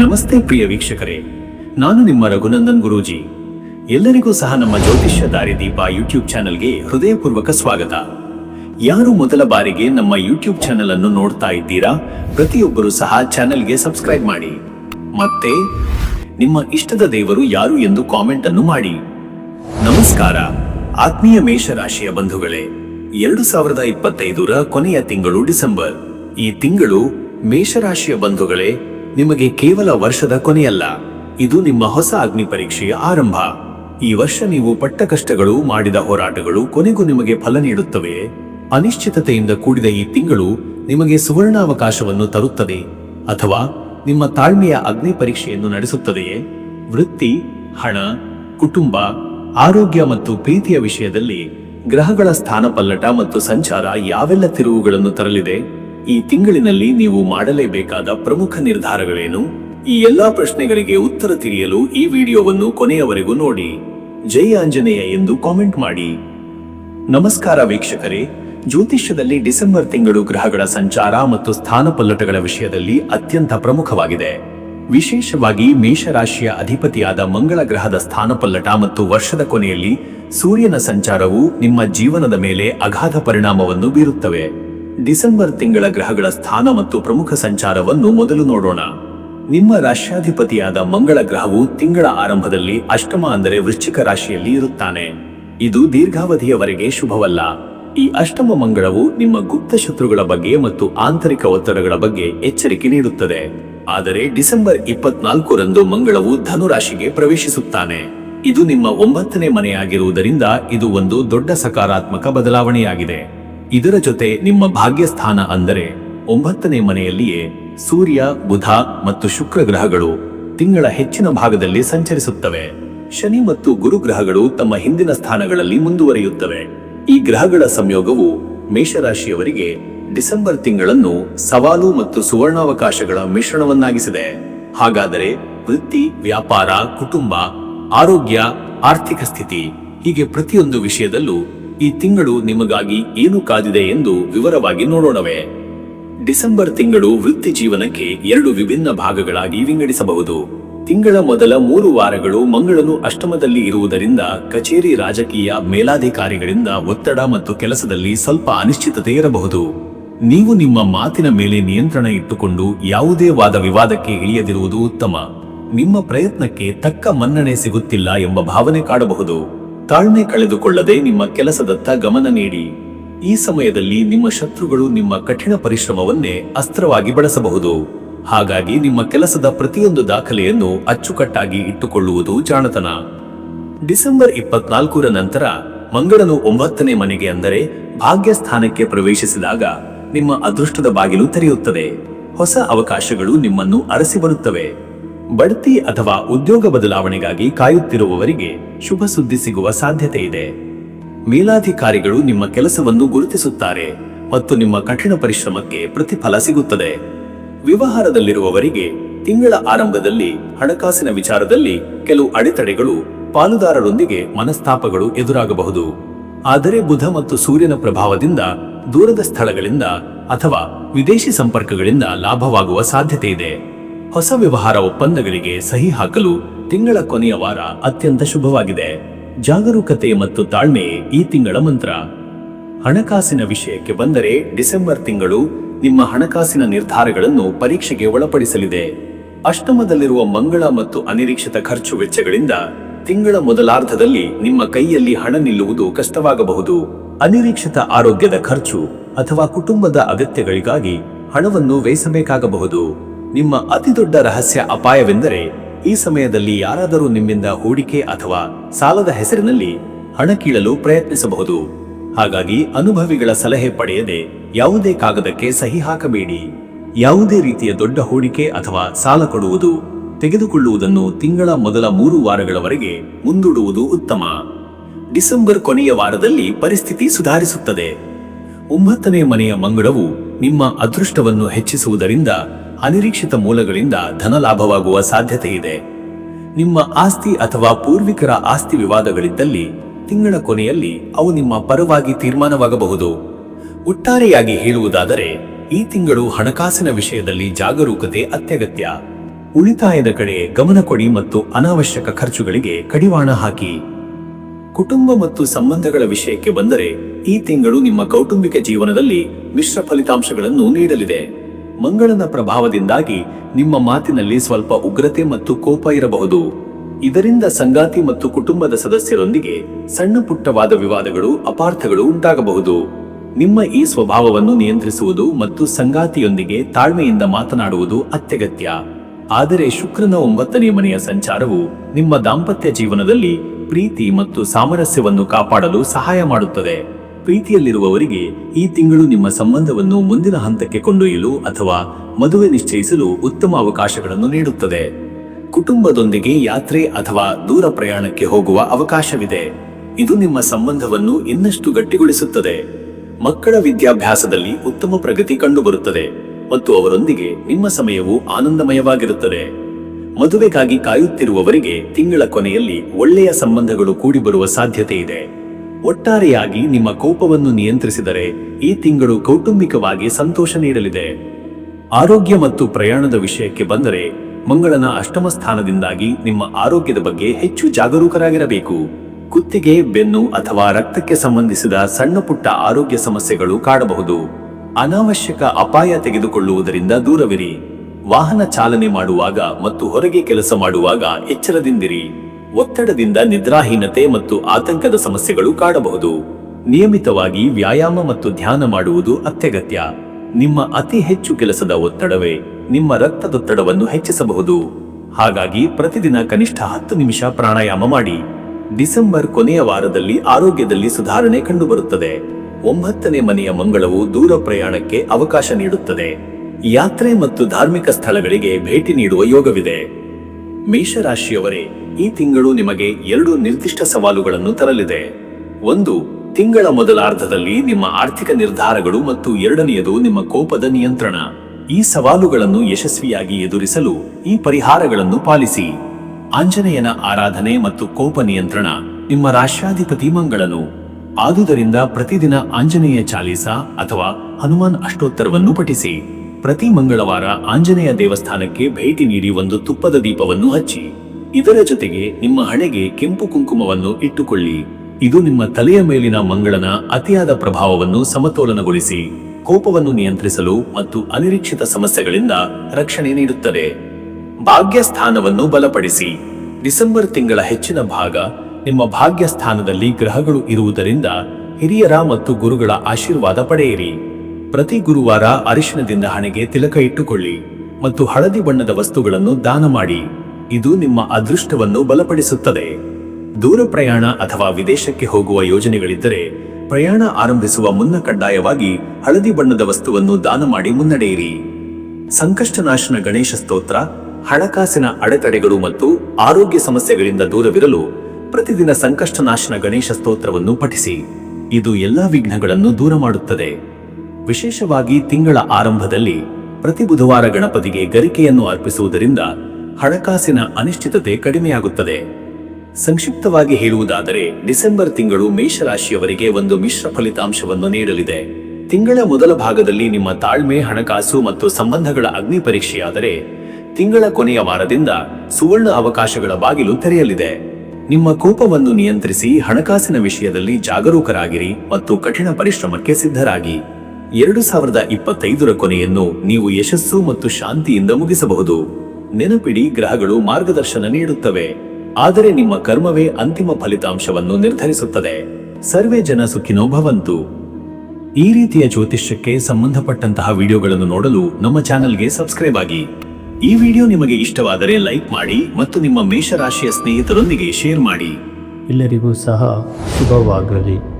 ನಮಸ್ತೆ ಪ್ರಿಯ ವೀಕ್ಷಕರೇ. ನಾನು ನಿಮ್ಮ ರಘುನಂದನ್ ಗುರೂಜಿ. ಎಲ್ಲರಿಗೂ ಸಹ ನಮ್ಮ ಜ್ಯೋತಿಷ್ಯ ದಾರಿದೀಪ ಯೂಟ್ಯೂಬ್ ಚಾನೆಲ್ಗೆ ಹೃದಯಪೂರ್ವಕ ಸ್ವಾಗತ. ಯಾರು ಮೊದಲ ಬಾರಿಗೆ ನಮ್ಮ ಯೂಟ್ಯೂಬ್ ಚಾನೆಲ್ ಅನ್ನು ನೋಡ್ತಾ ಇದ್ದೀರಾ, ಪ್ರತಿಯೊಬ್ಬರು ಸಹ ಚಾನೆಲ್ಗೆ ಸಬ್ಸ್ಕ್ರೈಬ್ ಮಾಡಿ. ಮತ್ತೆ, ನಿಮ್ಮ ಇಷ್ಟದ ದೇವರು ಯಾರು ಎಂದು ಕಾಮೆಂಟ್ ಅನ್ನು ಮಾಡಿ. ನಮಸ್ಕಾರ. ಆತ್ಮೀಯ ಮೇಷರಾಶಿಯ ಬಂಧುಗಳೇ, ಎರಡು ಸಾವಿರದ ಇಪ್ಪತ್ತೈದರ ಕೊನೆಯ ತಿಂಗಳು ಡಿಸೆಂಬರ್. ಈ ತಿಂಗಳು ಮೇಷರಾಶಿಯ ಬಂಧುಗಳೇ ನಿಮಗೆ ಕೇವಲ ವರ್ಷದ ಕೊನೆಯಲ್ಲ, ಇದು ನಿಮ್ಮ ಹೊಸ ಅಗ್ನಿ ಪರೀಕ್ಷೆಯ ಆರಂಭ. ಈ ವರ್ಷ ನೀವು ಪಟ್ಟ ಕಷ್ಟಗಳು, ಮಾಡಿದ ಹೋರಾಟಗಳು ಕೊನೆಗೂ ನಿಮಗೆ ಫಲ ನೀಡುತ್ತವೆ. ಅನಿಶ್ಚಿತತೆಯಿಂದ ಕೂಡಿದ ಈ ತಿಂಗಳು ನಿಮಗೆ ಸುವರ್ಣಾವಕಾಶವನ್ನು ತರುತ್ತದೆ, ಅಥವಾ ನಿಮ್ಮ ತಾಳ್ಮೆಯ ಅಗ್ನಿ ಪರೀಕ್ಷೆಯನ್ನು ನಡೆಸುತ್ತದೆಯೇ? ವೃತ್ತಿ, ಹಣ, ಕುಟುಂಬ, ಆರೋಗ್ಯ ಮತ್ತು ಪ್ರೀತಿಯ ವಿಷಯದಲ್ಲಿ ಗ್ರಹಗಳ ಸ್ಥಾನ ಪಲ್ಲಟ ಮತ್ತು ಸಂಚಾರ ಯಾವೆಲ್ಲ ತಿರುವುಗಳನ್ನು ತರಲಿದೆ? ಈ ತಿಂಗಳಿನಲ್ಲಿ ನೀವು ಮಾಡಲೇಬೇಕಾದ ಪ್ರಮುಖ ನಿರ್ಧಾರಗಳೇನು? ಈ ಎಲ್ಲಾ ಪ್ರಶ್ನೆಗಳಿಗೆ ಉತ್ತರ ತಿಳಿಯಲು ಈ ವಿಡಿಯೋವನ್ನು ಕೊನೆಯವರೆಗೂ ನೋಡಿ. ಜೈ ಆಂಜನೇಯ ಎಂದು ಕಾಮೆಂಟ್ ಮಾಡಿ. ನಮಸ್ಕಾರ ವೀಕ್ಷಕರೇ. ಜ್ಯೋತಿಷ್ಯದಲ್ಲಿ ಡಿಸೆಂಬರ್ ತಿಂಗಳು ಗ್ರಹಗಳ ಸಂಚಾರ ಮತ್ತು ಸ್ಥಾನ ಪಲ್ಲಟಗಳ ವಿಷಯದಲ್ಲಿ ಅತ್ಯಂತ ಪ್ರಮುಖವಾಗಿದೆ. ವಿಶೇಷವಾಗಿ ಮೇಷರಾಶಿಯ ಅಧಿಪತಿಯಾದ ಮಂಗಳ ಗ್ರಹದ ಸ್ಥಾನ ಪಲ್ಲಟ ಮತ್ತು ವರ್ಷದ ಕೊನೆಯಲ್ಲಿ ಸೂರ್ಯನ ಸಂಚಾರವು ನಿಮ್ಮ ಜೀವನದ ಮೇಲೆ ಅಗಾಧ ಪರಿಣಾಮವನ್ನು ಬೀರುತ್ತವೆ. ಡಿಸೆಂಬರ್ ತಿಂಗಳ ಗ್ರಹಗಳ ಸ್ಥಾನ ಮತ್ತು ಪ್ರಮುಖ ಸಂಚಾರವನ್ನು ಮೊದಲು ನೋಡೋಣ. ನಿಮ್ಮ ರಾಷ್ಟ್ರಾಧಿಪತಿಯಾದ ಮಂಗಳ ಗ್ರಹವು ತಿಂಗಳ ಆರಂಭದಲ್ಲಿ ಅಷ್ಟಮ ಅಂದರೆ ವೃಶ್ಚಿಕ ರಾಶಿಯಲ್ಲಿ ಇರುತ್ತಾನೆ. ಇದು ದೀರ್ಘಾವಧಿಯವರೆಗೆ ಶುಭವಲ್ಲ. ಈ ಅಷ್ಟಮ ಮಂಗಳವು ನಿಮ್ಮ ಗುಪ್ತ ಶತ್ರುಗಳ ಬಗ್ಗೆ ಮತ್ತು ಆಂತರಿಕ ಒತ್ತಡಗಳ ಬಗ್ಗೆ ಎಚ್ಚರಿಕೆ ನೀಡುತ್ತದೆ. ಆದರೆ ಡಿಸೆಂಬರ್ ಇಪ್ಪತ್ನಾಲ್ಕರಂದು ಮಂಗಳವು ಧನುರಾಶಿಗೆ ಪ್ರವೇಶಿಸುತ್ತಾನೆ. ಇದು ನಿಮ್ಮ ಒಂಬತ್ತನೇ ಮನೆಯಾಗಿರುವುದರಿಂದ ಇದು ಒಂದು ದೊಡ್ಡ ಸಕಾರಾತ್ಮಕ ಬದಲಾವಣೆಯಾಗಿದೆ. ಇದರ ಜೊತೆ ನಿಮ್ಮ ಭಾಗ್ಯಸ್ಥಾನ ಅಂದರೆ ಒಂಬತ್ತನೇ ಮನೆಯಲ್ಲಿಯೇ ಸೂರ್ಯ, ಬುಧ ಮತ್ತು ಶುಕ್ರ ಗ್ರಹಗಳು ತಿಂಗಳ ಹೆಚ್ಚಿನ ಭಾಗದಲ್ಲಿ ಸಂಚರಿಸುತ್ತವೆ. ಶನಿ ಮತ್ತು ಗುರು ಗ್ರಹಗಳು ತಮ್ಮ ಹಿಂದಿನ ಸ್ಥಾನಗಳಲ್ಲಿ ಮುಂದುವರಿಯುತ್ತವೆ. ಈ ಗ್ರಹಗಳ ಸಂಯೋಗವು ಮೇಷರಾಶಿಯವರಿಗೆ ಡಿಸೆಂಬರ್ ತಿಂಗಳನ್ನು ಸವಾಲು ಮತ್ತು ಸುವರ್ಣಾವಕಾಶಗಳ ಮಿಶ್ರಣವನ್ನಾಗಿಸಿದೆ. ಹಾಗಾದರೆ ವೃತ್ತಿ, ವ್ಯಾಪಾರ, ಕುಟುಂಬ, ಆರೋಗ್ಯ, ಆರ್ಥಿಕ ಸ್ಥಿತಿ ಹೀಗೆ ಪ್ರತಿಯೊಂದು ವಿಷಯದಲ್ಲೂ ಈ ತಿಂಗಳು ನಿಮಗಾಗಿ ಏನು ಕಾದಿದೆ ಎಂದು ವಿವರವಾಗಿ ನೋಡೋಣವೇ. ಡಿಸೆಂಬರ್ ತಿಂಗಳು ವೃತ್ತಿ ಜೀವನಕ್ಕೆ ಎರಡು ವಿಭಿನ್ನ ಭಾಗಗಳಾಗಿ ವಿಂಗಡಿಸಬಹುದು. ತಿಂಗಳ ಮೊದಲ ಮೂರು ವಾರಗಳು ಮಂಗಳನು ಅಷ್ಟಮದಲ್ಲಿ ಇರುವುದರಿಂದ ಕಚೇರಿ ರಾಜಕೀಯ ಮೇಲಾಧಿಕಾರಿಗಳಿಂದ ಒತ್ತಡ ಮತ್ತು ಕೆಲಸದಲ್ಲಿ ಸ್ವಲ್ಪ ಅನಿಶ್ಚಿತತೆ ಇರಬಹುದು. ನೀವು ನಿಮ್ಮ ಮಾತಿನ ಮೇಲೆ ನಿಯಂತ್ರಣ ಇಟ್ಟುಕೊಂಡು ಯಾವುದೇ ವಾದ ವಿವಾದಕ್ಕೆ ಇಳಿಯದಿರುವುದು ಉತ್ತಮ. ನಿಮ್ಮ ಪ್ರಯತ್ನಕ್ಕೆ ತಕ್ಕ ಮನ್ನಣೆ ಸಿಗುತ್ತಿಲ್ಲ ಎಂಬ ಭಾವನೆ ಕಾಡಬಹುದು. ತಾಳ್ಮೆ ಕಳೆದುಕೊಳ್ಳದೆ ನಿಮ್ಮ ಕೆಲಸದತ್ತ ಗಮನ ನೀಡಿ. ಈ ಸಮಯದಲ್ಲಿ ನಿಮ್ಮ ಶತ್ರುಗಳು ನಿಮ್ಮ ಕಠಿಣ ಪರಿಶ್ರಮವನ್ನೇ ಅಸ್ತ್ರವಾಗಿ ಬಳಸಬಹುದು. ಹಾಗಾಗಿ ನಿಮ್ಮ ಕೆಲಸದ ಪ್ರತಿಯೊಂದು ದಾಖಲೆಯನ್ನು ಅಚ್ಚುಕಟ್ಟಾಗಿ ಇಟ್ಟುಕೊಳ್ಳುವುದು ಜಾಣತನ. ಡಿಸೆಂಬರ್ ಇಪ್ಪತ್ನಾಲ್ಕರ ನಂತರ ಮಂಗಳನು ಒಂಬತ್ತನೇ ಮನೆಗೆ ಅಂದರೆ ಭಾಗ್ಯಸ್ಥಾನಕ್ಕೆ ಪ್ರವೇಶಿಸಿದಾಗ ನಿಮ್ಮ ಅದೃಷ್ಟದ ಬಾಗಿಲು ತೆರೆಯುತ್ತದೆ. ಹೊಸ ಅವಕಾಶಗಳು ನಿಮ್ಮನ್ನು ಅರಸಿ ಬರುತ್ತವೆ. ಬಡ್ತಿ ಅಥವಾ ಉದ್ಯೋಗ ಬದಲಾವಣೆಗಾಗಿ ಕಾಯುತ್ತಿರುವವರಿಗೆ ಶುಭ ಸುದ್ದಿ ಸಿಗುವ ಸಾಧ್ಯತೆ ಇದೆ. ಮೇಲಾಧಿಕಾರಿಗಳು ನಿಮ್ಮ ಕೆಲಸವನ್ನು ಗುರುತಿಸುತ್ತಾರೆ ಮತ್ತು ನಿಮ್ಮ ಕಠಿಣ ಪರಿಶ್ರಮಕ್ಕೆ ಪ್ರತಿಫಲ ಸಿಗುತ್ತದೆ. ವ್ಯವಹಾರದಲ್ಲಿರುವವರಿಗೆ ತಿಂಗಳ ಆರಂಭದಲ್ಲಿ ಹಣಕಾಸಿನ ವಿಚಾರದಲ್ಲಿ ಕೆಲವು ಅಡೆತಡೆಗಳು ಪಾಲುದಾರರೊಂದಿಗೆ ಮನಸ್ತಾಪಗಳು ಎದುರಾಗಬಹುದು. ಆದರೆ ಬುಧ ಮತ್ತು ಸೂರ್ಯನ ಪ್ರಭಾವದಿಂದ ದೂರದ ಸ್ಥಳಗಳಿಂದ ಅಥವಾ ವಿದೇಶಿ ಸಂಪರ್ಕಗಳಿಂದ ಲಾಭವಾಗುವ ಸಾಧ್ಯತೆ ಇದೆ. ಹೊಸ ವ್ಯವಹಾರ ಒಪ್ಪಂದಗಳಿಗೆ ಸಹಿ ಹಾಕಲು ತಿಂಗಳ ಕೊನೆಯ ವಾರ ಅತ್ಯಂತ ಶುಭವಾಗಿದೆ. ಜಾಗರೂಕತೆ ಮತ್ತು ತಾಳ್ಮೆ ಈ ತಿಂಗಳ ಮಂತ್ರ. ಹಣಕಾಸಿನ ವಿಷಯಕ್ಕೆ ಬಂದರೆ ಡಿಸೆಂಬರ್ ತಿಂಗಳು ನಿಮ್ಮ ಹಣಕಾಸಿನ ನಿರ್ಧಾರಗಳನ್ನು ಪರೀಕ್ಷೆಗೆ ಒಳಪಡಿಸಲಿದೆ. ಅಷ್ಟಮದಲ್ಲಿರುವ ಮಂಗಳ ಮತ್ತು ಅನಿರೀಕ್ಷಿತ ಖರ್ಚು ವೆಚ್ಚಗಳಿಂದ ತಿಂಗಳ ಮೊದಲಾರ್ಧದಲ್ಲಿ ನಿಮ್ಮ ಕೈಯಲ್ಲಿ ಹಣ ನಿಲ್ಲುವುದು ಕಷ್ಟವಾಗಬಹುದು. ಅನಿರೀಕ್ಷಿತ ಆರೋಗ್ಯದ ಖರ್ಚು ಅಥವಾ ಕುಟುಂಬದ ಅಗತ್ಯಗಳಿಗಾಗಿ ಹಣವನ್ನು ವ್ಯಯಿಸಬೇಕಾಗಬಹುದು. ನಿಮ್ಮ ಅತಿದೊಡ್ಡ ರಹಸ್ಯ ಅಪಾಯವೆಂದರೆ ಈ ಸಮಯದಲ್ಲಿ ಯಾರಾದರೂ ನಿಮ್ಮಿಂದ ಹೂಡಿಕೆ ಅಥವಾ ಸಾಲದ ಹೆಸರಿನಲ್ಲಿ ಹಣ ಕೀಳಲು ಪ್ರಯತ್ನಿಸಬಹುದು. ಹಾಗಾಗಿ ಅನುಭವಿಗಳ ಸಲಹೆ ಪಡೆಯದೆ ಯಾವುದೇ ಕಾಗದಕ್ಕೆ ಸಹಿ ಹಾಕಬೇಡಿ. ಯಾವುದೇ ರೀತಿಯ ದೊಡ್ಡ ಹೂಡಿಕೆ ಅಥವಾ ಸಾಲ ಕೊಡುವುದು, ತೆಗೆದುಕೊಳ್ಳುವುದನ್ನು ತಿಂಗಳ ಮೊದಲ ಮೂರು ವಾರಗಳವರೆಗೆ ಮುಂದೂಡುವುದು ಉತ್ತಮ. ಡಿಸೆಂಬರ್ ಕೊನೆಯ ವಾರದಲ್ಲಿ ಪರಿಸ್ಥಿತಿ ಸುಧಾರಿಸುತ್ತದೆ. ಒಂಬತ್ತನೇ ಮನೆಯ ಮಂಗಳವು ನಿಮ್ಮ ಅದೃಷ್ಟವನ್ನು ಹೆಚ್ಚಿಸುವುದರಿಂದ ಅನಿರೀಕ್ಷಿತ ಮೂಲಗಳಿಂದ ಧನ ಲಾಭವಾಗುವ ಸಾಧ್ಯತೆ ಇದೆ ನಿಮ್ಮ ಆಸ್ತಿ ಅಥವಾ ಪೂರ್ವಿಕರ ಆಸ್ತಿ ವಿವಾದಗಳಿದ್ದಲ್ಲಿ ತಿಂಗಳ ಕೊನೆಯಲ್ಲಿ ಅವು ನಿಮ್ಮ ಪರವಾಗಿ ತೀರ್ಮಾನವಾಗಬಹುದು. ಒಟ್ಟಾರೆಯಾಗಿ ಹೇಳುವುದಾದರೆ, ಈ ತಿಂಗಳು ಹಣಕಾಸಿನ ವಿಷಯದಲ್ಲಿ ಜಾಗರೂಕತೆ ಅತ್ಯಗತ್ಯ. ಉಳಿತಾಯದ ಕಡೆ ಗಮನ ಕೊಡಿ ಮತ್ತು ಅನಾವಶ್ಯಕ ಖರ್ಚುಗಳಿಗೆ ಕಡಿವಾಣ ಹಾಕಿ. ಕುಟುಂಬ ಮತ್ತು ಸಂಬಂಧಗಳ ವಿಷಯಕ್ಕೆ ಬಂದರೆ, ಈ ತಿಂಗಳು ನಿಮ್ಮ ಕೌಟುಂಬಿಕ ಜೀವನದಲ್ಲಿ ಮಿಶ್ರ ಫಲಿತಾಂಶಗಳನ್ನು ನೀಡಲಿದೆ. ಮಂಗಳನ ಪ್ರಭಾವದಿಂದಾಗಿ ನಿಮ್ಮ ಮಾತಿನಲ್ಲಿ ಸ್ವಲ್ಪ ಉಗ್ರತೆ ಮತ್ತು ಕೋಪ ಇರಬಹುದು. ಇದರಿಂದ ಸಂಗಾತಿ ಮತ್ತು ಕುಟುಂಬದ ಸದಸ್ಯರೊಂದಿಗೆ ಸಣ್ಣ ಪುಟ್ಟವಾದ ವಿವಾದಗಳು, ಅಪಾರ್ಥಗಳು ಉಂಟಾಗಬಹುದು. ನಿಮ್ಮ ಈ ಸ್ವಭಾವವನ್ನು ನಿಯಂತ್ರಿಸುವುದು ಮತ್ತು ಸಂಗಾತಿಯೊಂದಿಗೆ ತಾಳ್ಮೆಯಿಂದ ಮಾತನಾಡುವುದು ಅತ್ಯಗತ್ಯ. ಆದರೆ ಶುಕ್ರನ ಒಂಬತ್ತನೇ ಮನೆಯ ಸಂಚಾರವು ನಿಮ್ಮ ದಾಂಪತ್ಯ ಜೀವನದಲ್ಲಿ ಪ್ರೀತಿ ಮತ್ತು ಸಾಮರಸ್ಯವನ್ನು ಕಾಪಾಡಲು ಸಹಾಯ ಮಾಡುತ್ತದೆ. ಪ್ರೀತಿಯಲ್ಲಿರುವವರಿಗೆ ಈ ತಿಂಗಳು ನಿಮ್ಮ ಸಂಬಂಧವನ್ನು ಮುಂದಿನ ಹಂತಕ್ಕೆ ಕೊಂಡೊಯ್ಯಲು ಅಥವಾ ಮದುವೆ ನಿಶ್ಚಯಿಸಲು ಉತ್ತಮ ಅವಕಾಶಗಳನ್ನು ನೀಡುತ್ತದೆ. ಕುಟುಂಬದೊಂದಿಗೆ ಯಾತ್ರೆ ಅಥವಾ ದೂರ ಪ್ರಯಾಣಕ್ಕೆ ಹೋಗುವ ಅವಕಾಶವಿದೆ. ಇದು ನಿಮ್ಮ ಸಂಬಂಧವನ್ನು ಇನ್ನಷ್ಟು ಗಟ್ಟಿಗೊಳಿಸುತ್ತದೆ. ಮಕ್ಕಳ ವಿದ್ಯಾಭ್ಯಾಸದಲ್ಲಿ ಉತ್ತಮ ಪ್ರಗತಿ ಕಂಡುಬರುತ್ತದೆ ಮತ್ತು ಅವರೊಂದಿಗೆ ನಿಮ್ಮ ಸಮಯವು ಆನಂದಮಯವಾಗಿರುತ್ತದೆ. ಮದುವೆಗಾಗಿ ಕಾಯುತ್ತಿರುವವರಿಗೆ ತಿಂಗಳ ಕೊನೆಯಲ್ಲಿ ಒಳ್ಳೆಯ ಸಂಬಂಧಗಳು ಕೂಡಿಬರುವ ಸಾಧ್ಯತೆ ಇದೆ. ಒಟ್ಟಾರೆಯಾಗಿ ನಿಮ್ಮ ಕೋಪವನ್ನು ನಿಯಂತ್ರಿಸಿದರೆ ಈ ತಿಂಗಳು ಕೌಟುಂಬಿಕವಾಗಿ ಸಂತೋಷ ನೀಡಲಿದೆ. ಆರೋಗ್ಯ ಮತ್ತು ಪ್ರಯಾಣದ ವಿಷಯಕ್ಕೆ ಬಂದರೆ ಮಂಗಳನ ಅಷ್ಟಮ ಸ್ಥಾನದಿಂದಾಗಿ ನಿಮ್ಮ ಆರೋಗ್ಯದ ಬಗ್ಗೆ ಹೆಚ್ಚು ಜಾಗರೂಕರಾಗಿರಬೇಕು. ಕುತ್ತಿಗೆ, ಬೆನ್ನು ಅಥವಾ ರಕ್ತಕ್ಕೆ ಸಂಬಂಧಿಸಿದ ಸಣ್ಣ ಪುಟ್ಟ ಆರೋಗ್ಯ ಸಮಸ್ಯೆಗಳು ಕಾಡಬಹುದು. ಅನಾವಶ್ಯಕ ಅಪಾಯ ತೆಗೆದುಕೊಳ್ಳುವುದರಿಂದ ದೂರವಿರಿ. ವಾಹನ ಚಾಲನೆ ಮಾಡುವಾಗ ಮತ್ತು ಹೊರಗೆ ಕೆಲಸ ಮಾಡುವಾಗ ಎಚ್ಚರದಿಂದಿರಿ. ಒತ್ತಡದಿಂದ ನಿದ್ರಾಹೀನತೆ ಮತ್ತು ಆತಂಕದ ಸಮಸ್ಯೆಗಳು ಕಾಡಬಹುದು. ನಿಯಮಿತವಾಗಿ ವ್ಯಾಯಾಮ ಮತ್ತು ಧ್ಯಾನ ಮಾಡುವುದು ಅತ್ಯಗತ್ಯ. ನಿಮ್ಮ ಅತಿ ಹೆಚ್ಚು ಕೆಲಸದ ಒತ್ತಡವೇ ನಿಮ್ಮ ರಕ್ತದೊತ್ತಡವನ್ನು ಹೆಚ್ಚಿಸಬಹುದು. ಹಾಗಾಗಿ ಪ್ರತಿದಿನ ಕನಿಷ್ಠ ಹತ್ತು ನಿಮಿಷ ಪ್ರಾಣಾಯಾಮ ಮಾಡಿ. ಡಿಸೆಂಬರ್ ಕೊನೆಯ ವಾರದಲ್ಲಿ ಆರೋಗ್ಯದಲ್ಲಿ ಸುಧಾರಣೆ ಕಂಡುಬರುತ್ತದೆ. ಒಂಬತ್ತನೇ ಮನೆಯ ಮಂಗಳವು ದೂರ ಪ್ರಯಾಣಕ್ಕೆ ಅವಕಾಶ ನೀಡುತ್ತದೆ. ಯಾತ್ರೆ ಮತ್ತು ಧಾರ್ಮಿಕ ಸ್ಥಳಗಳಿಗೆ ಭೇಟಿ ನೀಡುವ ಯೋಗವಿದೆ. ಮೇಷರಾಶಿಯವರೇ, ಈ ತಿಂಗಳು ನಿಮಗೆ ಎರಡು ನಿರ್ದಿಷ್ಟ ಸವಾಲುಗಳನ್ನು ತರಲಿದೆ. ಒಂದು, ತಿಂಗಳ ಮೊದಲಾರ್ಧದಲ್ಲಿ ನಿಮ್ಮ ಆರ್ಥಿಕ ನಿರ್ಧಾರಗಳು ಮತ್ತು ಎರಡನೆಯದು ನಿಮ್ಮ ಕೋಪದ ನಿಯಂತ್ರಣ. ಈ ಸವಾಲುಗಳನ್ನು ಯಶಸ್ವಿಯಾಗಿ ಎದುರಿಸಲು ಈ ಪರಿಹಾರಗಳನ್ನು ಪಾಲಿಸಿ. ಆಂಜನೇಯನ ಆರಾಧನೆ ಮತ್ತು ಕೋಪ ನಿಯಂತ್ರಣ, ನಿಮ್ಮ ರಾಷ್ಟ್ರಾಧಿಪತಿ ಮಂಗಳನು. ಆದುದರಿಂದ ಪ್ರತಿದಿನ ಆಂಜನೇಯ ಚಾಲೀಸ ಅಥವಾ ಹನುಮಾನ್ ಅಷ್ಟೋತ್ತರವನ್ನು ಪಠಿಸಿ. ಪ್ರತಿ ಮಂಗಳವಾರ ಆಂಜನೇಯ ದೇವಸ್ಥಾನಕ್ಕೆ ಭೇಟಿ ನೀಡಿ ಒಂದು ತುಪ್ಪದ ದೀಪವನ್ನು ಹಚ್ಚಿ. ಇದರ ಜೊತೆಗೆ ನಿಮ್ಮ ಹಣೆಗೆ ಕೆಂಪು ಕುಂಕುಮವನ್ನು ಇಟ್ಟುಕೊಳ್ಳಿ. ಇದು ನಿಮ್ಮ ತಲೆಯ ಮೇಲಿನ ಮಂಗಳನ ಅತಿಯಾದ ಪ್ರಭಾವವನ್ನು ಸಮತೋಲನಗೊಳಿಸಿ, ಕೋಪವನ್ನು ನಿಯಂತ್ರಿಸಲು ಮತ್ತು ಅನಿರೀಕ್ಷಿತ ಸಮಸ್ಯೆಗಳಿಂದ ರಕ್ಷಣೆ ನೀಡುತ್ತದೆ. ಭಾಗ್ಯ ಸ್ಥಾನವನ್ನು ಬಲಪಡಿಸಿ. ಡಿಸೆಂಬರ್ ತಿಂಗಳ ಹೆಚ್ಚಿನ ಭಾಗ, ನಿಮ್ಮ ಭಾಗ್ಯ ಸ್ಥಾನದಲ್ಲಿ ಗ್ರಹಗಳು ಇರುವುದರಿಂದ ಹಿರಿಯರ ಮತ್ತು ಗುರುಗಳ ಆಶೀರ್ವಾದ ಪಡೆಯಿರಿ. ಪ್ರತಿ ಗುರುವಾರ ಅರಿಶಿನದಿಂದ ಹಣೆಗೆ ತಿಲಕ ಇಟ್ಟುಕೊಳ್ಳಿ ಮತ್ತು ಹಳದಿ ಬಣ್ಣದ ವಸ್ತುಗಳನ್ನು ದಾನ ಮಾಡಿ. ಇದು ನಿಮ್ಮ ಅದೃಷ್ಟವನ್ನು ಬಲಪಡಿಸುತ್ತದೆ. ದೂರ ಪ್ರಯಾಣ ಅಥವಾ ವಿದೇಶಕ್ಕೆ ಹೋಗುವ ಯೋಜನೆಗಳಿದ್ದರೆ ಪ್ರಯಾಣ ಆರಂಭಿಸುವ ಮುನ್ನ ಕಡ್ಡಾಯವಾಗಿ ಹಳದಿ ಬಣ್ಣದ ವಸ್ತುವನ್ನು ದಾನ ಮಾಡಿ ಮುನ್ನಡೆಯಿರಿ. ಸಂಕಷ್ಟನಾಶನ ಗಣೇಶ ಸ್ತೋತ್ರ, ಹಣಕಾಸಿನ ಅಡೆತಡೆಗಳು ಮತ್ತು ಆರೋಗ್ಯ ಸಮಸ್ಯೆಗಳಿಂದ ದೂರವಿರಲು ಪ್ರತಿದಿನ ಸಂಕಷ್ಟನಾಶನ ಗಣೇಶ ಸ್ತೋತ್ರವನ್ನು ಪಠಿಸಿ. ಇದು ಎಲ್ಲಾ ವಿಘ್ನಗಳನ್ನು ದೂರ ಮಾಡುತ್ತದೆ. ವಿಶೇಷವಾಗಿ ತಿಂಗಳ ಆರಂಭದಲ್ಲಿ ಪ್ರತಿ ಬುಧವಾರ ಗಣಪತಿಗೆ ಗರಿಕೆಯನ್ನು ಅರ್ಪಿಸುವುದರಿಂದ ಹಣಕಾಸಿನ ಅನಿಶ್ಚಿತತೆ ಕಡಿಮೆಯಾಗುತ್ತದೆ. ಸಂಕ್ಷಿಪ್ತವಾಗಿ ಹೇಳುವುದಾದರೆ, ಡಿಸೆಂಬರ್ ತಿಂಗಳು ಮೇಷರಾಶಿಯವರಿಗೆ ಒಂದು ಮಿಶ್ರ ಫಲಿತಾಂಶವನ್ನು ನೀಡಲಿದೆ. ತಿಂಗಳ ಮೊದಲ ಭಾಗದಲ್ಲಿ ನಿಮ್ಮ ತಾಳ್ಮೆ, ಹಣಕಾಸು ಮತ್ತು ಸಂಬಂಧಗಳ ಅಗ್ನಿ ಪರೀಕ್ಷೆಯಾದರೆ, ತಿಂಗಳ ಕೊನೆಯ ವಾರದಿಂದ ಸುವರ್ಣ ಅವಕಾಶಗಳ ಬಾಗಿಲು ತೆರೆಯಲಿದೆ. ನಿಮ್ಮ ಕೋಪವನ್ನು ನಿಯಂತ್ರಿಸಿ ಹಣಕಾಸಿನ ವಿಷಯದಲ್ಲಿ ಜಾಗರೂಕರಾಗಿರಿ ಮತ್ತು ಕಠಿಣ ಪರಿಶ್ರಮಕ್ಕೆ ಸಿದ್ಧರಾಗಿ. ಎರಡು ಸಾವಿರದ ಇಪ್ಪತ್ತೈದರ ಕೊನೆಯನ್ನು ನೀವು ಯಶಸ್ಸು ಮತ್ತು ಶಾಂತಿಯಿಂದ ಮುಗಿಸಬಹುದು. ನೆನಪಿಡಿ, ಗ್ರಹಗಳು ಮಾರ್ಗದರ್ಶನ ನೀಡುತ್ತವೆ. ಆದರೆ ನಿಮ್ಮ ಕರ್ಮವೇ ಅಂತಿಮ ಫಲಿತಾಂಶವನ್ನು ನಿರ್ಧರಿಸುತ್ತದೆ. ಸರ್ವೇ ಜನ ಸುಖಿನೋ ಭವಂತು. ಈ ರೀತಿಯ ಜ್ಯೋತಿಷ್ಯಕ್ಕೆ ಸಂಬಂಧಪಟ್ಟಂತಹ ವಿಡಿಯೋಗಳನ್ನು ನೋಡಲು ನಮ್ಮ ಚಾನೆಲ್ಗೆ ಸಬ್ಸ್ಕ್ರೈಬ್ ಆಗಿ. ಈ ವಿಡಿಯೋ ನಿಮಗೆ ಇಷ್ಟವಾದರೆ ಲೈಕ್ ಮಾಡಿ ಮತ್ತು ನಿಮ್ಮ ಮೇಷರಾಶಿಯ ಸ್ನೇಹಿತರೊಂದಿಗೆ ಶೇರ್ ಮಾಡಿ. ಎಲ್ಲರಿಗೂ ಸಹ ಶುಭವಾಗಲಿ.